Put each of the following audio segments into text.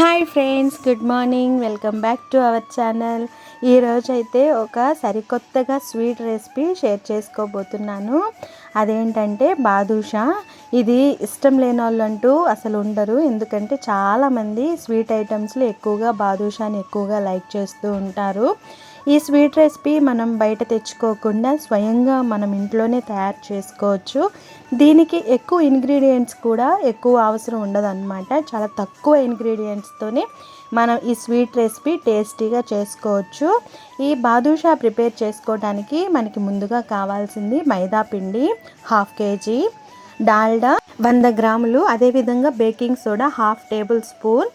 Hi friends good morning. Welcome back to our channel. ఈరోజు అయితే ఒక సరికొత్తగా స్వీట్ రెసిపీ షేర్ చేసుకోబోతున్నాను. అదేంటంటే బాదుషా. ఇది ఇష్టం లేని వాళ్ళు అంటూ అసలు ఉండరు. ఎందుకంటే చాలామంది స్వీట్ ఐటమ్స్లో ఎక్కువగా బాదుషాని ఎక్కువగా లైక్ చేస్తూ ఉంటారు. ఈ స్వీట్ రెసిపీ మనం బయట తెచ్చుకోకుండా స్వయంగా మనం ఇంట్లోనే తయారు చేసుకోవచ్చు. దీనికి ఎక్కువ ఇంగ్రీడియంట్స్ కూడా ఎక్కువ అవసరం ఉండదన్నమాట. చాలా తక్కువ ఇంగ్రీడియంట్స్తోనే మనం ఈ స్వీట్ రెసిపీ టేస్టీగా చేసుకోవచ్చు. ఈ బాదుషా ప్రిపేర్ చేసుకోవడానికి మనకి ముందుగా కావాల్సింది మైదా పిండి హాఫ్ కేజీ డాల్డా వంద గ్రాములు అదేవిధంగా baking soda half tablespoon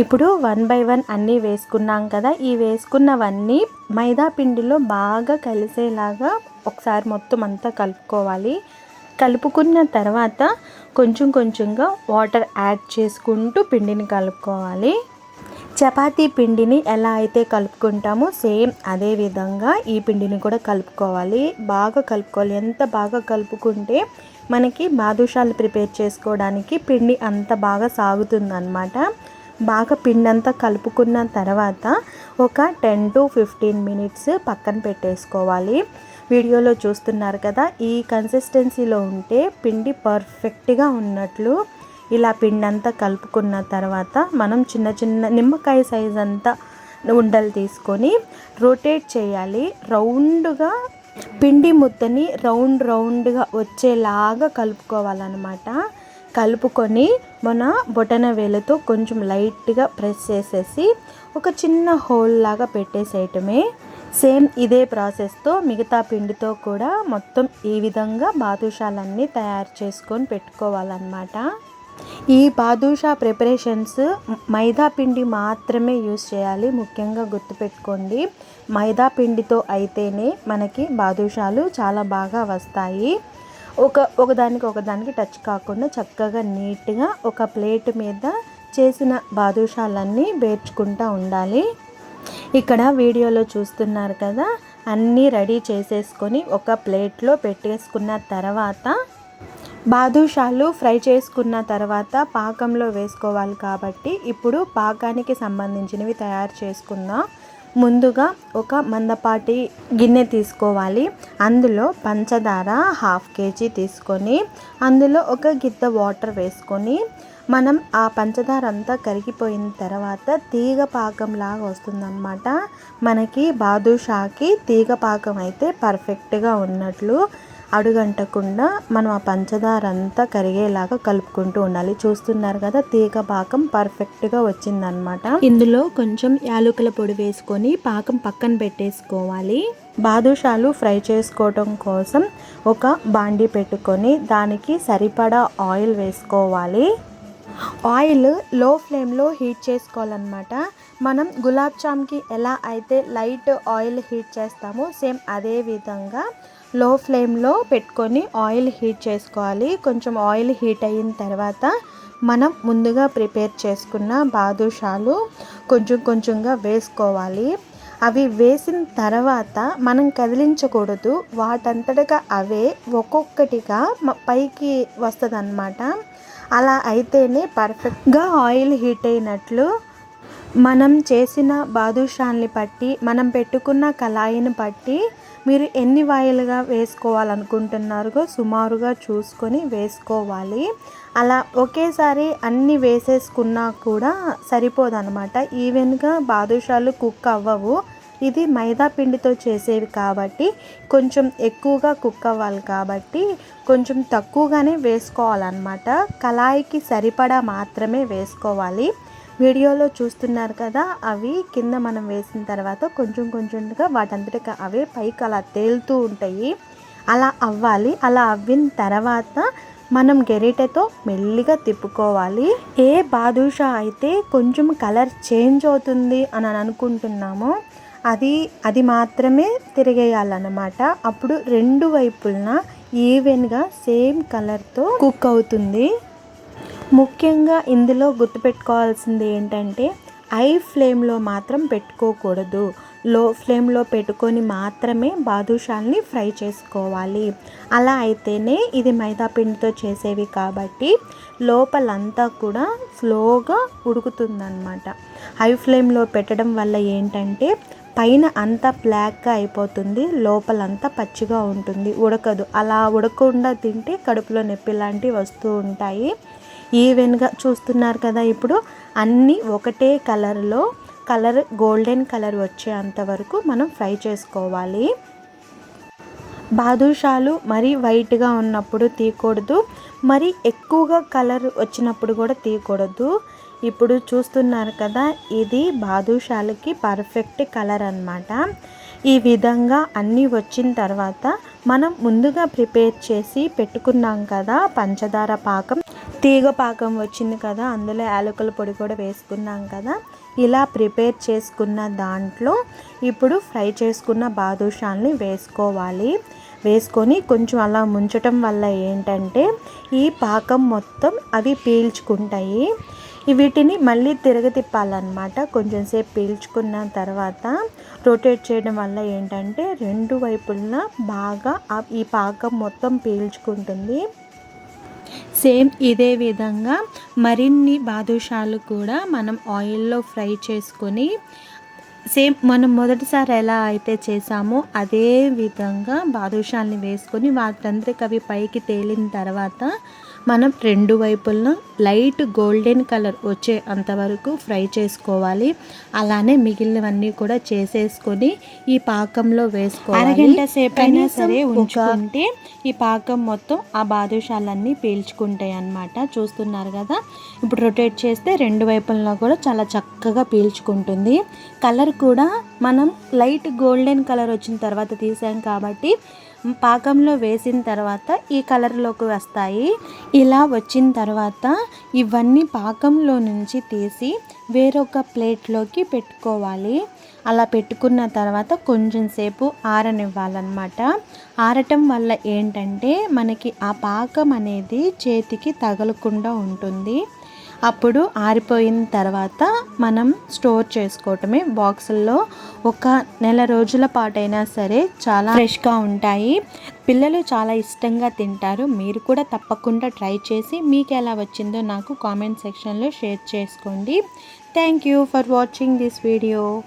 ఇప్పుడు వన్ బై వన్ అన్నీ వేసుకున్నాం కదా ఈ వేసుకున్నవన్నీ మైదా పిండిలో బాగా కలిసేలాగా ఒకసారి మొత్తం అంతా కలుపుకోవాలి. కలుపుకున్న తర్వాత కొంచెం కొంచెంగా వాటర్ యాడ్ చేసుకుంటూ పిండిని కలుపుకోవాలి. చపాతీ పిండిని ఎలా అయితే కలుపుకుంటామో సేమ్ అదే విధంగా ఈ పిండిని కూడా కలుపుకోవాలి. బాగా కలుపుకోవాలి. ఎంత బాగా కలుపుకుంటే మనకి బాదుషాలు ప్రిపేర్ చేసుకోవడానికి పిండి అంత బాగా సాగుతుందన్నమాట. బాగా పిండి అంతా కలుపుకున్న తర్వాత ఒక టెన్ టు ఫిఫ్టీన్ మినిట్స్ పక్కన పెట్టేసుకోవాలి. వీడియోలో చూస్తున్నారు కదా ఈ కన్సిస్టెన్సీలో ఉంటే పిండి పర్ఫెక్ట్గా ఉన్నట్లు ఇలా పిండి అంతా కలుపుకున్న తర్వాత మనం చిన్న చిన్న నిమ్మకాయ సైజ్ అంతా ఉండలు తీసుకొని రొటేట్ చేయాలి. రౌండ్గా పిండి ముద్దని రౌండ్ రౌండ్గా వచ్చేలాగా కలుపుకోవాలన్నమాట. కలుపుకొని మన బొటన వేలతో కొంచెం లైట్గా ప్రెస్ చేసేసి ఒక చిన్న హోల్ లాగా పెట్టేసేయటమే. సేమ్ ఇదే ప్రాసెస్తో మిగతా పిండితో కూడా మొత్తం ఈ విధంగా బాదుషాలన్నీ తయారు చేసుకొని పెట్టుకోవాలన్నమాట. ఈ బాదుషా ప్రిపరేషన్స్ మైదా పిండి మాత్రమే యూస్ చేయాలి. ముఖ్యంగా గుర్తుపెట్టుకోండి మైదా పిండితో అయితేనే మనకి బాదుషాలు చాలా బాగా వస్తాయి. ఒక ఒకదానికి ఒకదానికి టచ్ కాకుండా చక్కగా నీట్గా ఒక ప్లేట్ మీద చేసిన బాదుషాలన్నీ బేర్చుకుంటూ ఉండాలి. ఇక్కడ వీడియోలో చూస్తున్నారు కదా అన్నీ రెడీ చేసేసుకొని ఒక ప్లేట్లో పెట్టేసుకున్న తర్వాత బాదుషాలు ఫ్రై చేసుకున్న తర్వాత పాకంలో వేసుకోవాలి కాబట్టి ఇప్పుడు పాకానికి సంబంధించినవి తయారు చేసుకుందాం. ముందుగా ఒక మందపాటి గిన్నె తీసుకోవాలి. అందులో పంచదార హాఫ్ కేజీ తీసుకొని అందులో ఒక గిద్ద వాటర్ వేసుకొని మనం ఆ పంచదార అంతా కరిగిపోయిన తర్వాత తీగ పాకం లాగా వస్తుందన్నమాట. మనకి బాదుషాకి తీగ పాకం అయితే పర్ఫెక్ట్గా ఉన్నట్లు అడుగంటకుండా మనం ఆ పంచదార అంతా కరిగేలాగా కలుపుకుంటూ ఉండాలి. చూస్తున్నారు కదా తీగ పాకం పర్ఫెక్ట్గా వచ్చిందనమాట ఇందులో కొంచెం యాలకుల పొడి వేసుకొని పాకం పక్కన పెట్టేసుకోవాలి. బాదుషాలు ఫ్రై చేసుకోవటం కోసం ఒక బాండి పెట్టుకొని దానికి సరిపడా ఆయిల్ వేసుకోవాలి. ఆయిల్లో ఫ్లేమ్లో హీట్ చేసుకోవాలన్నమాట. మనం గులాబ్ జామ్కి ఎలా అయితే లైట్ ఆయిల్ హీట్ చేస్తామో సేమ్ అదే విధంగా లో ఫ్లేమ్లో పెట్టుకొని ఆయిల్ హీట్ చేసుకోవాలి. కొంచెం ఆయిల్ హీట్ అయిన తర్వాత మనం ముందుగా ప్రిపేర్ చేసుకున్న బాదుషాలు కొంచెం కొంచెంగా వేసుకోవాలి. అవి వేసిన తర్వాత మనం కదిలించకూడదు. వాటంతటగా అవే ఒక్కొక్కటిగా పైకి వస్తుంది అన్నమాట అలా అయితేనే పర్ఫెక్ట్గా ఆయిల్ హీట్ అయినట్లు మనం చేసిన బాదుషాన్ని బట్టి మనం పెట్టుకున్న కళాయిని బట్టి మీరు ఎన్ని వాయిలుగా వేసుకోవాలనుకుంటున్నారో సుమారుగా చూసుకొని వేసుకోవాలి. అలా ఒకేసారి అన్ని వేసేసుకున్నా కూడా సరిపోదన్నమాట ఈవెన్గా బాదుషాలు కుక్ అవ్వవు. ఇది మైదా పిండితో చేసేవి కాబట్టి కొంచెం ఎక్కువగా కుక్ అవ్వాలి కాబట్టి కొంచెం తక్కువగానే వేసుకోవాలన్నమాట. కళాయికి సరిపడా మాత్రమే వేసుకోవాలి. వీడియోలో చూస్తున్నారు కదా అవి కింద మనం వేసిన తర్వాత కొంచెం కొంచెంగా వాటంతటికి అవే పైకి అలా తేలుతూ ఉంటాయి. అలా అవ్వాలి. అలా అవ్విన తర్వాత మనం గెరిటెతో మెల్లిగా తిప్పుకోవాలి. ఏ బాదుషా అయితే కొంచెం కలర్ చేంజ్ అవుతుంది అని అనుకుంటున్నామో అది అది మాత్రమే తిరిగేయాలన్నమాట. అప్పుడు రెండు వైపులన ఈవెన్గా సేమ్ కలర్తో కుక్ అవుతుంది. ముఖ్యంగా ఇందులో గుర్తుపెట్టుకోవాల్సింది ఏంటంటే ఐ ఫ్లేమ్లో మాత్రం పెట్టుకోకూడదు. లో ఫ్లేమ్లో పెట్టుకొని మాత్రమే బాదుషాల్ని ఫ్రై చేసుకోవాలి. అలా అయితేనే ఇది మైదా పిండితో చేసేవి కాబట్టి లోపలంతా కూడా స్లోగా ఉడుకుతుందన్నమాట. హై ఫ్లేమ్లో పెట్టడం వల్ల ఏంటంటే పైన అంతా బ్లాక్గా అయిపోతుంది లోపలంతా పచ్చిగా ఉంటుంది ఉడకదు. అలా ఉడకకుండా తింటే కడుపులో నొప్పి లాంటివి వస్తూ ఉంటాయి. ఈవెన్గా చూస్తున్నారు కదా ఇప్పుడు అన్నీ ఒకటే కలర్లో కలర్ గోల్డెన్ కలర్ వచ్చేంత వరకు మనం ఫ్రై చేసుకోవాలి. బాదుషాలు మరీ వైట్గా ఉన్నప్పుడు తీయకూడదు మరి ఎక్కువగా కలర్ వచ్చినప్పుడు కూడా తీయకూడదు. ఇప్పుడు చూస్తున్నారు కదా ఇది బాదుషాలకి పర్ఫెక్ట్ కలర్ అనమాట ఈ విధంగా అన్నీ వచ్చిన తర్వాత మనం ముందుగా ప్రిపేర్ చేసి పెట్టుకున్నాం కదా పంచదార పాకం. తీగ పాకం వచ్చింది కదా అందులో యాలకుల పొడి కూడా వేసుకున్నాం కదా. ఇలా ప్రిపేర్ చేసుకున్న దాంట్లో ఇప్పుడు ఫ్రై చేసుకున్న బాదుషాల్ని వేసుకోవాలి. వేసుకొని కొంచెం అలా ముంచటం వల్ల ఏంటంటే ఈ పాకం మొత్తం అవి పీల్చుకుంటాయి. వీటిని మళ్ళీ తిరగతిప్పాలన్నమాట కొంచెం సేపు పీల్చుకున్న తర్వాత రొటేట్ చేయడం వల్ల ఏంటంటే రెండు వైపులా బాగా ఈ పాకం మొత్తం పీల్చుకుంటుంది. సేమ్ ఇదే విధంగా మరిన్ని బాదుషాలు కూడా మనం ఆయిల్లో ఫ్రై చేసుకొని సేమ్ మనం మొదటిసారి ఎలా అయితే చేసామో అదే విధంగా బాదుషాల్ని వేసుకొని వాటందరికి అవి పైకి తేలిన తర్వాత మనం రెండు వైపులను లైట్ గోల్డెన్ కలర్ వచ్చే అంతవరకు ఫ్రై చేసుకోవాలి. అలానే మిగిలినవన్నీ కూడా చేసేసుకొని ఈ పాకంలో వేసుకోవాలి. అరగంట సేపు అయినా సరే ఉంచుకుంటే ఈ పాకం మొత్తం ఆ బాదుషాలన్నీ పీల్చుకుంటాయి అన్నమాట. చూస్తున్నారు కదా? ఇప్పుడు రొటేట్ చేస్తే రెండు వైపుల్లో కూడా చాలా చక్కగా పీల్చుకుంటుంది. కలర్ కూడా మనం లైట్ గోల్డెన్ కలర్ వచ్చిన తర్వాత తీసాం కాబట్టి పాకంలో వేసిన తర్వాత ఈ కలర్లోకి వస్తాయి. ఇలా వచ్చిన తర్వాత ఇవన్నీ పాకంలో నుంచి తీసి వేరొక ప్లేట్లోకి పెట్టుకోవాలి. అలా పెట్టుకున్న తర్వాత కొంచెం సేపు ఆరనివ్వాలన్నమాట. ఆరటం వల్ల ఏంటంటే మనకి ఆ పాకం అనేది చేతికి తగలకుండా ఉంటుంది. అప్పుడు ఆరిపోయిన తర్వాత మనం స్టోర్ చేసుకోవటమే. బాక్సుల్లో ఒక నెల రోజుల పాటైనా సరే చాలా ఫ్రెష్గా ఉంటాయి. పిల్లలు చాలా ఇష్టంగా తింటారు. మీరు కూడా తప్పకుండా ట్రై చేసి మీకు ఎలా వచ్చిందో నాకు కామెంట్ సెక్షన్లో షేర్ చేసుకోండి. Thank you for watching this video.